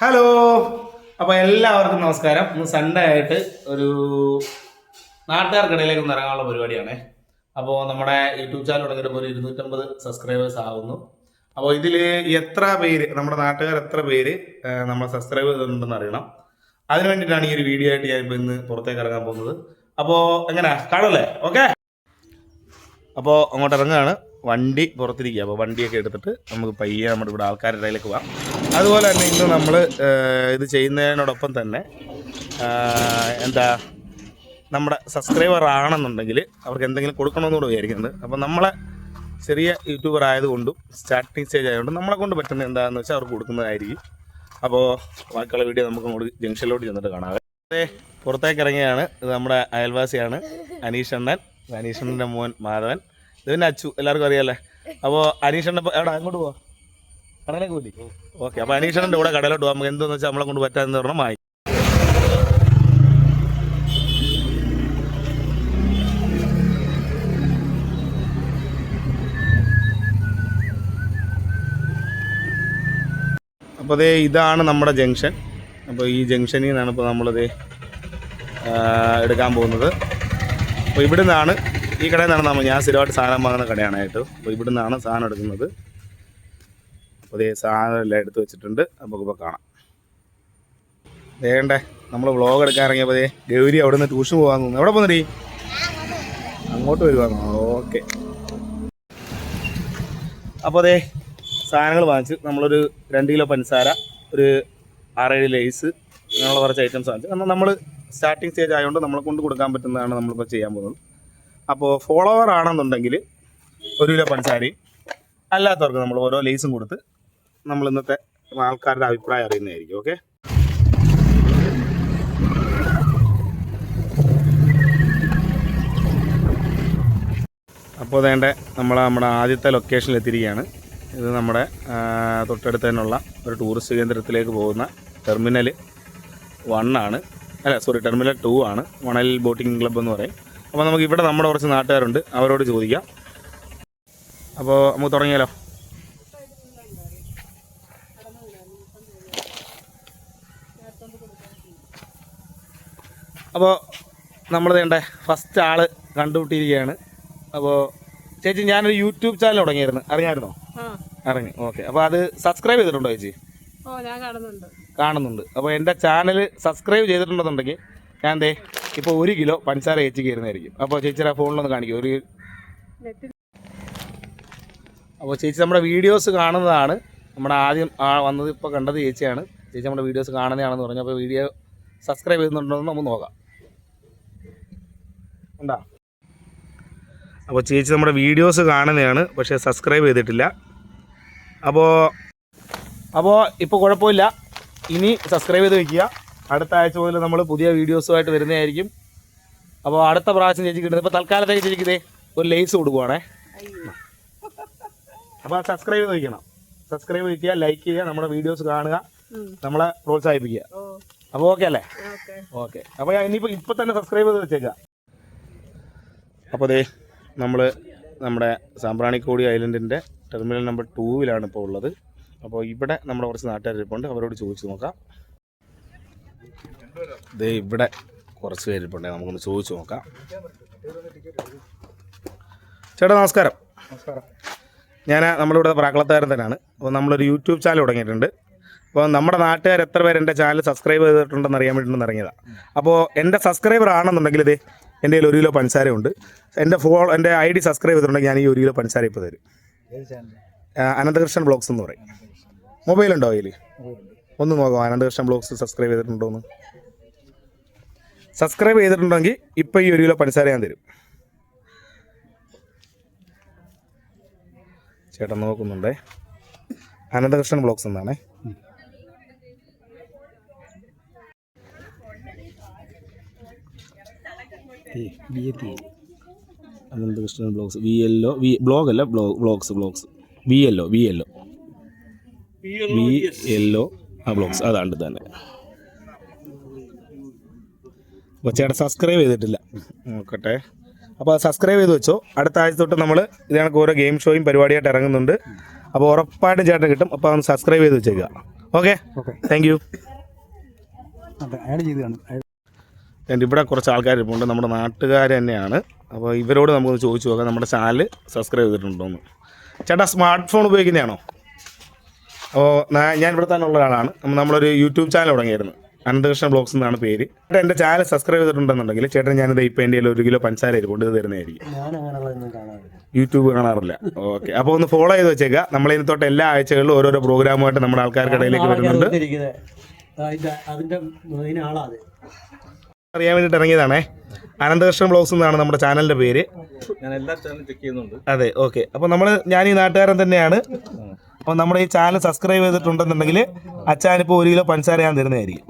Hello അപ്പോൾ എല്ലാവർക്കും നമസ്കാരം. ഇന്ന് സൺഡേ ആയിട്ട് ഒരു നാട്ടുകാർക്കിടയിലേക്ക് ഇറങ്ങാനുള്ള പരിപാടിയാണ്. അപ്പോൾ നമ്മുടെ യൂട്യൂബ് ചാനൽ തുടങ്ങിയിട്ട് ഒരു ഇരുന്നൂറ്റമ്പത് സബ്സ്ക്രൈബേഴ്സ് ആവുന്നു. അപ്പോൾ ഇതിൽ എത്ര പേര് നമ്മുടെ നാട്ടുകാർ എത്ര പേര് നമ്മളെ സബ്സ്ക്രൈബ് ചെയ്തിട്ടുണ്ടെന്ന് അറിയണം. അതിന് വേണ്ടിയിട്ടാണ് ഈ ഒരു വീഡിയോ ആയിട്ട് ഞാൻ ഇപ്പോൾ ഇന്ന് പുറത്തേക്ക് ഇറങ്ങാൻ പോകുന്നത്. അപ്പോൾ എങ്ങനെ? കാണല്ലേ ഓക്കെ അപ്പോൾ അങ്ങോട്ട് ഇറങ്ങുകയാണ്. വണ്ടി പുറത്തിരിക്കുക. അപ്പോൾ വണ്ടിയൊക്കെ എടുത്തിട്ട് നമുക്ക് പയ്യെ നമ്മുടെ ഇവിടെ ആൾക്കാരുടെ ഇടയിലേക്ക് പോകാം. അതുപോലെ തന്നെ ഇന്ന് നമ്മൾ ഇത് ചെയ്യുന്നതിനോടൊപ്പം തന്നെ എന്താ നമ്മുടെ സബ്സ്ക്രൈബർ ആണെന്നുണ്ടെങ്കിൽ അവർക്ക് എന്തെങ്കിലും കൊടുക്കണമെന്നുകൂടെ വിചാരിക്കുന്നത് അപ്പോൾ നമ്മളെ ചെറിയ യൂട്യൂബർ ആയതുകൊണ്ടും സ്റ്റാർട്ടിങ് സ്റ്റേജ് ആയതുകൊണ്ടും നമ്മളെ കൊണ്ട് പറ്റുന്ന എന്താണെന്ന് വെച്ചാൽ അവർക്ക് കൊടുക്കുന്നതായിരിക്കും. അപ്പോൾ ബാക്കിയുള്ള വീഡിയോ നമുക്ക് അങ്ങോട്ട് ജംഗ്ഷനിലോട്ട് ചെന്നിട്ട് കാണാം. അതെ പുറത്തേക്ക് ഇറങ്ങിയാണ്. ഇത് നമ്മുടെ അയൽവാസിയാണ് അനീഷ് അണ്ണൻ. അനീഷ് അണ്ണന്റെ മോൻ മാധവൻ. ഇത് പിന്നെ അച്ചു എല്ലാവർക്കും അറിയാലേ. അപ്പോൾ അനീഷണ്ണ എവിടെ? അങ്ങോട്ട് പോവാ. കടയിലേക്ക് പോയി ഓക്കെ അപ്പോൾ അനീഷണ്ണന്റെ കൂടെ കടയിലോട്ട് പോകാം നമുക്ക് എന്തെന്ന് വെച്ചാൽ നമ്മളെ കൊണ്ട് പറ്റാന്ന് പറഞ്ഞാൽ മായി അപ്പോൾ അതേ ഇതാണ് നമ്മുടെ ജംഗ്ഷൻ. അപ്പോൾ ഈ ജംഗ്ഷനിൽ നിന്നാണ് ഇപ്പോൾ നമ്മളത് എടുക്കാൻ പോകുന്നത്. അപ്പോൾ ഇവിടെ നിന്നാണ് ഈ കടയിൽ നിന്നാണ് നമ്മൾ ഞാൻ സ്ഥിരമായിട്ട് സാധനം വാങ്ങുന്ന കടയാണ് കേട്ടോ. അപ്പോൾ ഇവിടെ നിന്നാണ് സാധനം എടുക്കുന്നത്. അപ്പോൾ അതേ സാധനം എല്ലാം എടുത്ത് വെച്ചിട്ടുണ്ട്. നമുക്കിപ്പോൾ കാണാം. വേണ്ടേ നമ്മൾ വ്ളോഗ് എടുക്കാൻ ഇറങ്ങിയപ്പോൾ ഗൗരി അവിടെ നിന്ന് ട്യൂഷൻ പോകാൻ തോന്നുന്നു എവിടെ പോകുന്നടി അങ്ങോട്ട് വരുവാണോ ഓക്കെ. അപ്പോൾ അതെ സാധനങ്ങൾ വാങ്ങിച്ച്. നമ്മളൊരു രണ്ട് കിലോ പഞ്ചസാര ഒരു ആറേഴ് ലേസ് അങ്ങനെയുള്ള കുറച്ച് ഐറ്റംസ് വാങ്ങിച്ചു. കാരണം നമ്മൾ സ്റ്റാർട്ടിങ് സ്റ്റേജ് ആയതുകൊണ്ട് നമ്മളെ കൊണ്ട് കൊടുക്കാൻ പറ്റുന്നതാണ് നമ്മളിപ്പോൾ ചെയ്യാൻ പോകുന്നത്. അപ്പോൾ ഫോളോവർ ആണെന്നുണ്ടെങ്കിൽ ഒരു കിലോ പഞ്ചസാരയും അല്ലാത്തവർക്ക് നമ്മൾ ഓരോ ലേസും കൊടുത്ത് നമ്മൾ ഇന്നത്തെ ആൾക്കാരുടെ അഭിപ്രായം അറിയുന്നതായിരിക്കും ഓക്കെ അപ്പോൾ വേണ്ട നമ്മൾ നമ്മുടെ ആദ്യത്തെ ലൊക്കേഷനിൽ എത്തിയിരിക്കുകയാണ്. ഇത് നമ്മുടെ തൊട്ടടുത്ത് തന്നെയുള്ള ഒരു ടൂറിസ്റ്റ് കേന്ദ്രത്തിലേക്ക് പോകുന്ന ടെർമിനൽ വൺ ആണ്. അല്ല സോറി ടെർമിനൽ ടു ആണ്. വണൽ ബോട്ടിംഗ് ക്ലബ്ബ് എന്ന് പറയും. അപ്പോൾ നമുക്ക് ഇവിടെ നമ്മുടെ കുറച്ച് നാട്ടുകാരുണ്ട്. അവരോട് ചോദിക്കാം. അപ്പോൾ നമുക്ക് തുടങ്ങിയാലോ? അപ്പോൾ നമ്മൾ വേണ്ട ഫസ്റ്റ് ആൾ കണ്ടുപിട്ടിരിക്കുകയാണ് അപ്പോൾ ചേച്ചി ഞാനൊരു യൂട്യൂബ് ചാനൽ തുടങ്ങിയായിരുന്നു. അറിഞ്ഞായിരുന്നോ? അറിഞ്ഞു. ഓക്കെ. അപ്പോൾ അത് സബ്സ്ക്രൈബ് ചെയ്തിട്ടുണ്ടോ ചേച്ചി? കാണുന്നുണ്ട്. അപ്പോൾ എന്റെ ചാനൽ സബ്സ്ക്രൈബ് ചെയ്തിട്ടുണ്ടെന്നുണ്ടെങ്കിൽ ഞാൻ ദേ ഇപ്പോൾ ഒരു കിലോ പഞ്ചസാര ചേച്ചിക്ക് ചേച്ചി അപ്പോൾ ചേച്ചിയുടെ ഫോണിലൊന്ന് കാണിക്കും. ഒരു അപ്പൊ ചേച്ചി നമ്മുടെ വീഡിയോസ് കാണുന്നതാണ്. നമ്മുടെ ആദ്യം ആ വന്നത് ഇപ്പോൾ കണ്ടത് ചേച്ചിയാണ് ചേച്ചി നമ്മുടെ വീഡിയോസ് കാണുന്നതാണെന്ന് പറഞ്ഞു. അപ്പോൾ വീഡിയോ സബ്സ്ക്രൈബ് ചെയ്യുന്നുണ്ടോ എന്ന് നമുക്ക് നോക്കാം. ഉണ്ടാ? അപ്പോൾ ചേച്ചി നമ്മുടെ വീഡിയോസ് കാണുന്നതാണ് പക്ഷേ സബ്സ്ക്രൈബ് ചെയ്തിട്ടില്ല. അപ്പോൾ അപ്പോൾ ഇപ്പോൾ കുഴപ്പമില്ല. ഇനി സബ്സ്ക്രൈബ് ചെയ്ത് വെക്കുക. അടുത്ത ആഴ്ച മുതൽ നമ്മൾ പുതിയ വീഡിയോസുമായിട്ട് വരുന്നതായിരിക്കും. അപ്പോൾ അടുത്ത പ്രാവശ്യം ചേച്ചി കിട്ടുന്നത് ഇപ്പോൾ തൽക്കാലത്തേക്ക് ചേച്ചിക്ക് ഒരു ലേസ് കൊടുക്കുവാണേ അപ്പോൾ സബ്സ്ക്രൈബ് ചെയ്ത് വയ്ക്കണം സബ്സ്ക്രൈബ് ചെയ്യുക ലൈക്ക് ചെയ്യുക നമ്മുടെ വീഡിയോസ് കാണുക നമ്മളെ പ്രോത്സാഹിപ്പിക്കുക. അപ്പോൾ ഓക്കെ അല്ലേ? ഓക്കെ. ഓക്കെ അപ്പോൾ ഞാൻ ഇനിയിപ്പോൾ ഇപ്പോൾ തന്നെ സബ്സ്ക്രൈബ് ചെയ്ത് വെച്ചേക്കാം. അപ്പോൾ അതേ നമ്മൾ നമ്മുടെ സാമ്പ്രാണിക്കോടി ഐലൻഡിന്റെ ടെർമിനൽ നമ്പർ ടൂവിലാണ് ഇപ്പോൾ ഉള്ളത്. അപ്പോൾ ഇവിടെ നമ്മുടെ കുറച്ച് നാട്ടുകാരിപ്പുണ്ട്. അവരോട് ചോദിച്ചു നോക്കാം. ദേ ഇവിടെ കുറച്ച് പേരിപ്പുണ്ട്. നമുക്കൊന്ന് ചോദിച്ചു നോക്കാം. ചേട്ടാ നമസ്കാരം. നമസ്കാരം. ഞാൻ നമ്മളിവിടെ പ്രാക്കളത്താരൻ തന്നെയാണ്. അപ്പോൾ നമ്മളൊരു യൂട്യൂബ് ചാനൽ തുടങ്ങിയിട്ടുണ്ട്. അപ്പോൾ നമ്മുടെ നാട്ടുകാർ എത്ര പേര് എന്റെ ചാനൽ സബ്സ്ക്രൈബ് ചെയ്തിട്ടുണ്ടെന്ന് അറിയാൻ വേണ്ടി ഇറങ്ങിയതാണ് അപ്പോൾ എന്റെ സബ്സ്ക്രൈബർ ആണെന്നുണ്ടെങ്കിൽ ഇതേ എന്റെ കയ്യിൽ ഒരു കിലോ പഞ്ചസാര ഉണ്ട്. എന്റെ ഫോൺ എന്റെ ഐ ഡി സബ്സ്ക്രൈബ് ചെയ്തിട്ടുണ്ടെങ്കിൽ ഞാൻ ഈ ഒരു കിലോ പഞ്ചസാര ഇപ്പോൾ തരും. അനന്തകൃഷ്ണൻ ബ്ലോഗ്സ് എന്ന് പറയും. മൊബൈലുണ്ടോ അതിൽ ഒന്ന് നോക്കാം അനന്തകൃഷ്ണൻ ബ്ലോഗ്സ് സബ്സ്ക്രൈബ് ചെയ്തിട്ടുണ്ടോ എന്ന്. സബ്സ്ക്രൈബ് ചെയ്തിട്ടുണ്ടെങ്കിൽ ഇപ്പോൾ ഈ ഒരു കിലോ പഞ്ചസാര ഞാൻ തരും. ചേട്ടൻ നോക്കുന്നുണ്ടേ. അനന്തകൃഷ്ണൻ ബ്ലോഗ്സ് എന്നാണേ. അനന്തകൃഷ്ണൻ ബ്ലോഗ്സ് വി എല്ലോ വി ബ്ലോഗ് അല്ല ബ്ലോ ബ്ലോഗ്സ് ബ്ലോഗ്സ്. വി എല്ലോ വി എല്ലോ വി എല്ലോ ആ ബ്ലോഗ്സ്. അതാണ്ട് തന്നെ. അപ്പോൾ ചേട്ടൻ സബ്സ്ക്രൈബ് ചെയ്തിട്ടില്ല. നോക്കട്ടെ. അപ്പോൾ സബ്സ്ക്രൈബ് ചെയ്ത് വെച്ചോ. അടുത്ത ആഴ്ച തൊട്ട് നമ്മൾ ഇത് കണക്ക് ഓരോ ഗെയിം ഷോയും പരിപാടിയായിട്ട് ഇറങ്ങുന്നുണ്ട്. അപ്പോൾ ഉറപ്പായിട്ടും ചേട്ടൻ കിട്ടും. അപ്പോൾ ഒന്ന് സബ്സ്ക്രൈബ് ചെയ്ത് വെച്ചേക്കുക ഓക്കെ ഓക്കെ താങ്ക് യു അതെ എന്റെ ഇവിടെ കുറച്ച് ആൾക്കാർ ഇരിപ്പുണ്ട് നമ്മുടെ നാട്ടുകാർ തന്നെയാണ്. അപ്പോൾ ഇവരോട് നമുക്കൊന്ന് ചോദിച്ചു നോക്കാം. നമ്മുടെ ചാനൽ സബ്സ്ക്രൈബ് ചെയ്തിട്ടുണ്ടോന്ന്. ചേട്ടാ സ്മാർട്ട് ഫോൺ ഉപയോഗിക്കുന്നതാണോ അപ്പോൾ ഞാൻ ഇവിടെ തന്നെ ഉള്ള ഒരാളാണ്. നമ്മ- നമ്മളൊരു യൂട്യൂബ് ചാനൽ തുടങ്ങിയായിരുന്നു. അനന്തകൃഷ്ണ ബ്ലോഗ്സ് എന്നാണ് പേര്. ചേട്ടൻ എന്റെ ചാനൽ സബ്സ്ക്രൈബ് ചെയ്തിട്ടുണ്ടെന്നുണ്ടെങ്കിൽ ചേട്ടൻ ഞാനിത് ഇപ്പൊ എന്റെ ഒരു കിലോ പഞ്ചസാര ഇത് തരുന്നതായിരിക്കും. ഞാൻ അങ്ങനെയുള്ളതൊന്നും കാണാറില്ല. യൂട്യൂബ് കാണാറില്ല. ഓക്കെ. അപ്പോൾ ഒന്ന് ഫോളോ ചെയ്ത് വെച്ചേക്കുക നമ്മൾ ഇനി തൊട്ട് എല്ലാ ആഴ്ചകളിലും ഓരോരോ പ്രോഗ്രാമുമായിട്ട് നമ്മുടെ ആൾക്കാർക്കിടയിലേക്ക് വരുന്നുണ്ട്. അതിന്റെ അതിന്റെ ആളാ അത് അറിയാൻ വേണ്ടിയിട്ട് ഇറങ്ങിയതാണേ. അനന്തകൃഷ്ണൻ ബ്ലോഗ്സ് എന്നാണ് നമ്മുടെ ചാനലിന്റെ പേര്. ഞാൻ എല്ലാ ചാനലും ചെക്ക് ചെയ്യുന്നുണ്ട്. അതെ ഓക്കെ. അപ്പോൾ നമ്മൾ ഞാൻ ഈ നാട്ടുകാരൻ തന്നെയാണ്. അപ്പോൾ നമ്മുടെ ഈ ചാനൽ സബ്സ്ക്രൈബ് ചെയ്തിട്ടുണ്ടെന്നുണ്ടെങ്കിൽ അച്ഛാനിപ്പോൾ ഒരു കിലോ പഞ്ചസാര ഞാൻ തരുന്നതായിരിക്കും.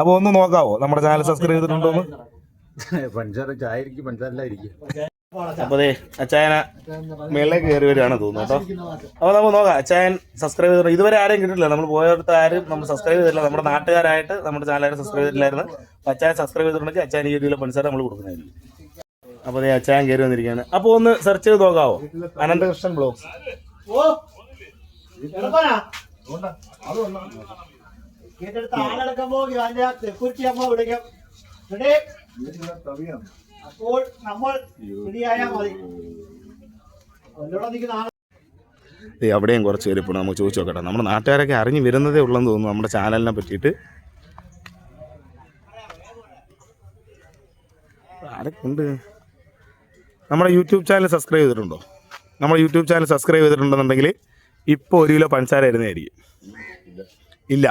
അപ്പോൾ ഒന്ന് നോക്കാവോ? നമ്മുടെ ചാനൽ സബ്സ്ക്രൈബ് ചെയ്തിട്ടുണ്ടോ എന്ന് പഞ്ചാര ചായ ഇരിക്കും. പഞ്ചാരല്ലായിരിക്കും അപ്പൊ അതെ അച്ചായന മേളിലേക്ക് കയറി വരികയാണ് തോന്നുന്നു കേട്ടോ. അപ്പോൾ നമുക്ക് നോക്കാം അച്ചായൻ സബ്സ്ക്രൈബ് ചെയ്തിട്ടുണ്ട്? ഇതുവരെ ആരും കിട്ടില്ല നമ്മൾ പോയടുത്ത് ആരും നമ്മൾ സബ്സ്ക്രൈബ് ചെയ്തില്ല നമ്മുടെ നാട്ടുകാരായിട്ട് നമ്മുടെ ചാനൽ സബ്സ്ക്രൈബ് ചെയ്തിട്ടില്ലായിരുന്നു. അപ്പൊ അച്ചായൻ സബ്സ്ക്രൈബ് ചെയ്തിട്ടുണ്ടെങ്കിൽ അച്ചായൻ ഈ രീതിയിലുള്ള പഞ്ചസാര നമ്മൾ കൊടുക്കുന്നതായിരിക്കും. അപ്പൊ അതെ അച്ചായൻ കയറി വന്നിരിക്കുകയാണ്. അപ്പൊ ഒന്ന് സെർച്ച് ചെയ്ത് നോക്കാവോ? അനന്തകൃഷ്ണൻ ബ്ലോഗ്സ് കേട്ടെടുത്ത് ആളെടുക്കുമ്പോ അതിന്റെ സെക്യൂരിറ്റി അമ്മ വിളിക്കും? അപ്പോൾ നമ്മൾ ശരിയായാൽ മതി. അതിലൂടെ നിൽക്കുന്ന ആൾ അവിടെയും കുറച്ച് പേര് ഇപ്പോൾ നമുക്ക് ചോദിച്ചു നോക്കട്ടെ. നമ്മുടെ നാട്ടുകാരൊക്കെ അറിഞ്ഞു വരുന്നതേ ഉള്ളെന്ന് തോന്നുന്നു നമ്മുടെ ചാനലിനെ പറ്റിയിട്ട്. ആരൊക്കെ നമ്മുടെ യൂട്യൂബ് ചാനൽ സബ്സ്ക്രൈബ് ചെയ്തിട്ടുണ്ടോ? നമ്മുടെ യൂട്യൂബ് ചാനൽ സബ്സ്ക്രൈബ് ചെയ്തിട്ടുണ്ടെന്നുണ്ടെങ്കിൽ ഇപ്പോൾ ഒരു കിലോ പഞ്ചസാര ഇരുന്നതായിരിക്കും ഇല്ല.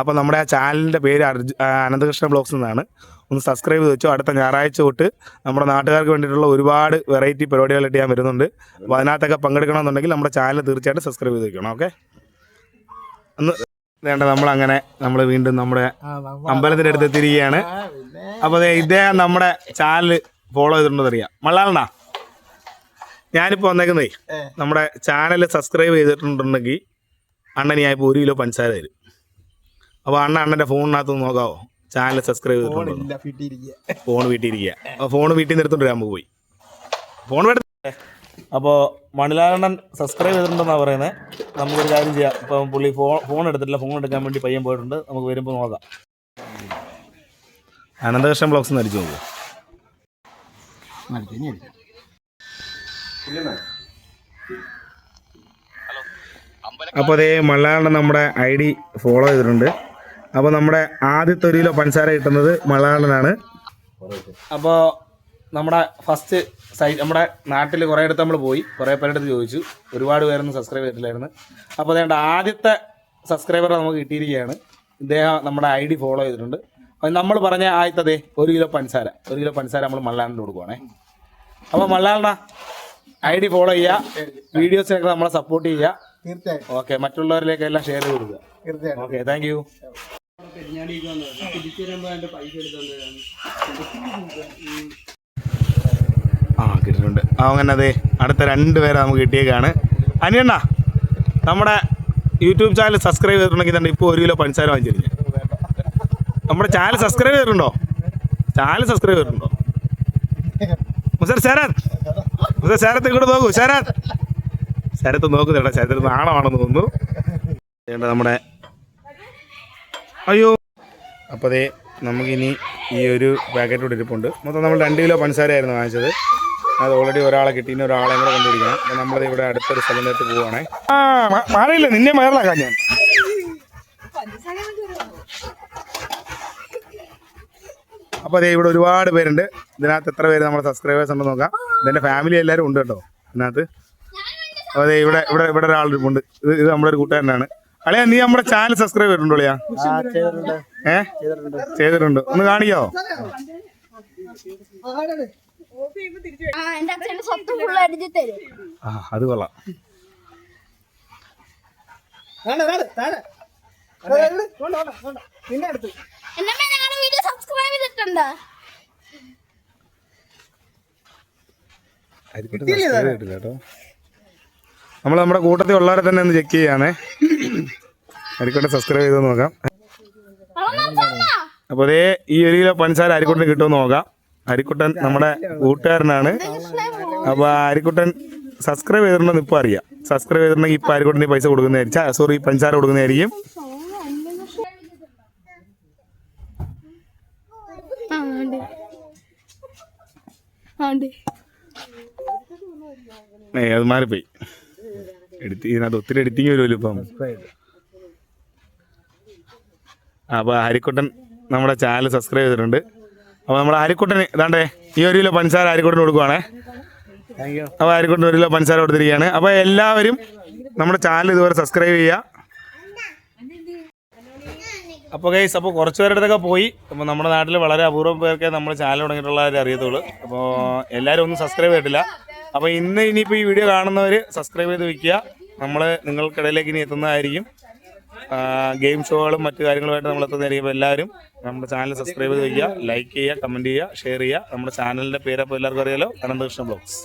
അപ്പോൾ നമ്മുടെ ആ ചാനലിന്റെ പേര് അർജു അനന്തകൃഷ്ണ ബ്ലോഗ്സ് എന്നാണ്. ഒന്ന് സബ്സ്ക്രൈബ് ചെയ്ത് വെച്ചോ. അടുത്ത ഞായറാഴ്ച തൊട്ട് നമ്മുടെ നാട്ടുകാർക്ക് വേണ്ടിയിട്ടുള്ള ഒരുപാട് വെറൈറ്റി പരിപാടികളായിട്ട് ഞാൻ വരുന്നുണ്ട്. അപ്പോൾ അതിനകത്തൊക്കെ പങ്കെടുക്കണമെന്നുണ്ടെങ്കിൽ നമ്മുടെ ചാനൽ തീർച്ചയായിട്ടും സബ്സ്ക്രൈബ് ചെയ്ത് വെക്കണം ഓക്കെ ഒന്ന് വേണ്ട നമ്മളങ്ങനെ നമ്മൾ വീണ്ടും നമ്മുടെ അമ്പലത്തിന്റെ അടുത്ത് എത്തിയിരിക്കുകയാണ്. അപ്പോൾ ഇദ്ദേഹം നമ്മുടെ ചാനൽ ഫോളോ ചെയ്തിട്ടുണ്ടെന്ന് അറിയാം മള്ളാളണ്ണ ഞാനിപ്പോൾ വന്നേക്കുന്നേ നമ്മുടെ ചാനൽ സബ്സ്ക്രൈബ് ചെയ്തിട്ടുണ്ടെങ്കിൽ അണ്ണൻ ഞാൻ ഇപ്പോൾ ഒരു കിലോ പഞ്ചസാര തരും. അപ്പോൾ അണ്ണ അണ്ണന്റെ ഫോണിനകത്ത് നോക്കാവോ? ചാനൽ സബ്സ്ക്രൈബ് ചെയ്തിട്ടുണ്ടോ? ഫോൺ വീട്ടിൽ ഇരിക്കുക അപ്പോൾ ഫോൺ വീട്ടിൽ നിന്ന് എടുത്തോണ്ട് വരാൻ നമുക്ക് പോയി. ഫോൺ എടുത്തേ അപ്പോൾ മണിലാലണ്ണൻ സബ്സ്ക്രൈബ് ചെയ്തിട്ടുണ്ടെന്നാണ് പറയുന്നത് നമുക്കൊരു കാര്യം ചെയ്യാം. ഇപ്പം പുള്ളി ഫോൺ ഫോൺ എടുത്തിട്ടില്ല. ഫോൺ എടുക്കാൻ വേണ്ടി പയ്യൻ പോയിട്ടുണ്ട്. നമുക്ക് വരുമ്പോൾ നോക്കാം. അനന്തകൃഷ്ണൻ ബ്ലോഗ്സ് നടിച്ചു അടിച്ചു നോക്കൂ. അപ്പോൾ അതേ മലയാളം നമ്മുടെ ഐ ഡി ഫോളോ ചെയ്തിട്ടുണ്ട്. അപ്പോൾ നമ്മുടെ ആദ്യത്തെ ഒരു കിലോ പഞ്ചസാര കിട്ടുന്നത് മലയാളനാണ്. അപ്പോൾ നമ്മുടെ ഫസ്റ്റ് സൈറ്റ് നമ്മുടെ നാട്ടിൽ കുറേ അടുത്ത് നമ്മൾ പോയി. കുറേ പേരുടെ അടുത്ത് ചോദിച്ചു. ഒരുപാട് പേരൊന്നും സബ്സ്ക്രൈബ് ചെയ്തിട്ടില്ലായിരുന്നു. അപ്പോൾ അതേണ്ട ആദ്യത്തെ സബ്സ്ക്രൈബർ നമുക്ക് കിട്ടിയിരിക്കുകയാണ്. ഇദ്ദേഹം നമ്മുടെ ഐ ഡി ഫോളോ ചെയ്തിട്ടുണ്ട്. അപ്പൊ നമ്മൾ പറഞ്ഞ ആദ്യത്തതേ ഒരു കിലോ പഞ്ചസാര. ഒരു കിലോ പഞ്ചസാര നമ്മൾ മലയാളിന് കൊടുക്കുവാണേ. അപ്പോൾ മള്ളാളിന ഐ ഡി ഫോളോ ചെയ്യുക. വീഡിയോസിനൊക്കെ നമ്മളെ സപ്പോർട്ട് ചെയ്യുക. തീർച്ചയായും ഓക്കെ മറ്റുള്ളവരിലേക്ക് എല്ലാം ഷെയർ ചെയ്ത് കൊടുക്കുക. തീർച്ചയായും ഓക്കെ താങ്ക് ആ കിട്ടിയിട്ടുണ്ട്. ആ, അങ്ങനെ അതെ അടുത്ത രണ്ട് പേരെ നമുക്ക് കിട്ടിയേക്കാണ്. അനിയണ്ണ നമ്മുടെ യൂട്യൂബ് ചാനൽ സബ്സ്ക്രൈബ് ചെയ്തിട്ടുണ്ടെങ്കിൽ തന്നെ ഇപ്പോൾ ഒരു കിലോ പഞ്ചസാര വാങ്ങിച്ചിരുന്നു നമ്മുടെ ചാനൽ സബ്സ്ക്രൈബ് ചെയ്തിട്ടുണ്ടോ? ചാനൽ സബ്സ്ക്രൈബ് ചെയ്തിട്ടുണ്ടോ? മുസർ ശരത്. മുസർ ശരത്ത് ഇങ്ങോട്ട് നോക്കൂ ശരത്. ശരത്ത് നോക്കുന്നില്ല ശരത്തിൽ നാണമാണെന്ന് തോന്നുന്നു. നമ്മുടെ അയ്യോ. അപ്പോൾ അതേ നമുക്കിനി ഈ ഒരു പാക്കറ്റ് കൂടെ ഇരിപ്പുണ്ട്. മൊത്തം നമ്മൾ രണ്ട് കിലോ പഞ്ചസാരയായിരുന്നു വാങ്ങിച്ചത്. അത് ഓൾറെഡി ഒരാളെ കിട്ടി ഇനി ഒരാളെ കൂടെ കണ്ടുപിടിക്കണം. അപ്പോൾ നമ്മളത് ഇവിടെ അടുത്തൊരു സ്ഥലത്തേക്ക് പോവുകയാണേ. ആ മാറിയില്ല നിന്നെ വയറിലാക്കാം ഞാൻ. അപ്പോൾ അതേ ഇവിടെ ഒരുപാട് പേരുണ്ട്. ഇതിനകത്ത് എത്ര പേര് നമ്മുടെ സബ്സ്ക്രൈബേഴ്സ് ഉണ്ടെന്ന് നോക്കാം. ഇതിന്റെ ഫാമിലി എല്ലാവരും ഉണ്ട് കേട്ടോ ഇതിനകത്ത്. അപ്പോൾ അതെ ഇവിടെ ഇവിടെ ഇവിടെ ഒരാളിരിപ്പുണ്ട് ഇത് ഇത് നമ്മുടെ ഒരു കൂട്ടുകാരനാണ്. അളിയാ നീ നമ്മുടെ ചാനൽ സബ്സ്ക്രൈബ് ചെയ്തിട്ടുണ്ടോ അളിയാ? ഏ? ചെയ്തിട്ടുണ്ട്. ഒന്ന് കാണിക്കാവോ ആ അത് കൊള്ളാം. കേട്ടോ. നമ്മൾ നമ്മുടെ കൂട്ടത്തിൽ ഉള്ളവരെ തന്നെ ഒന്ന് ചെക്ക് ചെയ്യാണേ. അരിക്കോട്ടെ സബ്സ്ക്രൈബ് ചെയ്ത് നോക്കാം. അപ്പോൾ അതേ ഈ ഒരു കിലോ പഞ്ചസാര അരിക്കുട്ടൻ കിട്ടുമെന്ന് നോക്കാം. അരിക്കുട്ടൻ നമ്മുടെ കൂട്ടുകാരനാണ്. അപ്പോൾ അരിക്കുട്ടൻ സബ്സ്ക്രൈബ് ചെയ്തിട്ടുണ്ടെന്ന് ഇപ്പോൾ അറിയാം. സബ്സ്ക്രൈബ് ചെയ്തിട്ടുണ്ടെങ്കിൽ ഇപ്പോൾ ആയിക്കോട്ടെ പൈസ കൊടുക്കുന്നതായിരിക്കും. സോറി പഞ്ചസാര കൊടുക്കുന്നതായിരിക്കും. ഏ അത് മാറിപ്പോയി. എഡിറ്റ് ഇതിനകത്ത് ഒത്തിരി എഡിറ്റിംഗ് വരുമല്ലോ ഇപ്പം. അപ്പോൾ ഹരിക്കുട്ടൻ നമ്മുടെ ചാനൽ സബ്സ്ക്രൈബ് ചെയ്തിട്ടുണ്ട്. അപ്പോൾ നമ്മുടെ ഹരിക്കുട്ടൻ ഇതാണ്ടേ ഈ ഒരു കിലോ പഞ്ചസാര ഹരിക്കുട്ടൻ കൊടുക്കുവാണേ. അപ്പൊ അപ്പോൾ ഹരിക്കുട്ടൻ ഒരു കിലോ പഞ്ചസാര കൊടുത്തിരിക്കുകയാണ്. അപ്പോൾ എല്ലാവരും നമ്മുടെ ചാനൽ ഇതുവരെ സബ്സ്ക്രൈബ് ചെയ്യുക. അപ്പോൾ ഗൈസ് അപ്പോൾ കുറച്ച് പേരുടെ അടുത്തൊക്കെ പോയി. അപ്പോൾ നമ്മുടെ നാട്ടിൽ വളരെ അപൂർവം പേർക്കേ നമ്മൾ ചാനൽ തുടങ്ങിയിട്ടുള്ളവരെ അറിയത്തുള്ളൂ. അപ്പോൾ എല്ലാവരും ഒന്നും സബ്സ്ക്രൈബ് ചെയ്തിട്ടില്ല. അപ്പോൾ ഇന്ന് ഇനിയിപ്പോൾ ഈ വീഡിയോ കാണുന്നവർ സബ്സ്ക്രൈബ് ചെയ്ത് വെക്കുക. നമ്മൾ നിങ്ങൾക്കിടയിലേക്ക് ഇനി എത്തുന്നതായിരിക്കും. ഗെയിം ഷോകളും മറ്റു കാര്യങ്ങളുമായിട്ട് നമ്മൾ എത്തുന്നതായിരിക്കും. എല്ലാവരും നമ്മുടെ ചാനൽ സബ്സ്ക്രൈബ് ചെയ്ത് വയ്ക്കുക ലൈക്ക് ചെയ്യുക കമന്റ് ചെയ്യുക ഷെയർ ചെയ്യുക. നമ്മുടെ ചാനലിന്റെ പേരപ്പോൾ എല്ലാവർക്കും അറിയാലോ. അനന്തകൃഷ്ണ ബ്ലോഗ്സ്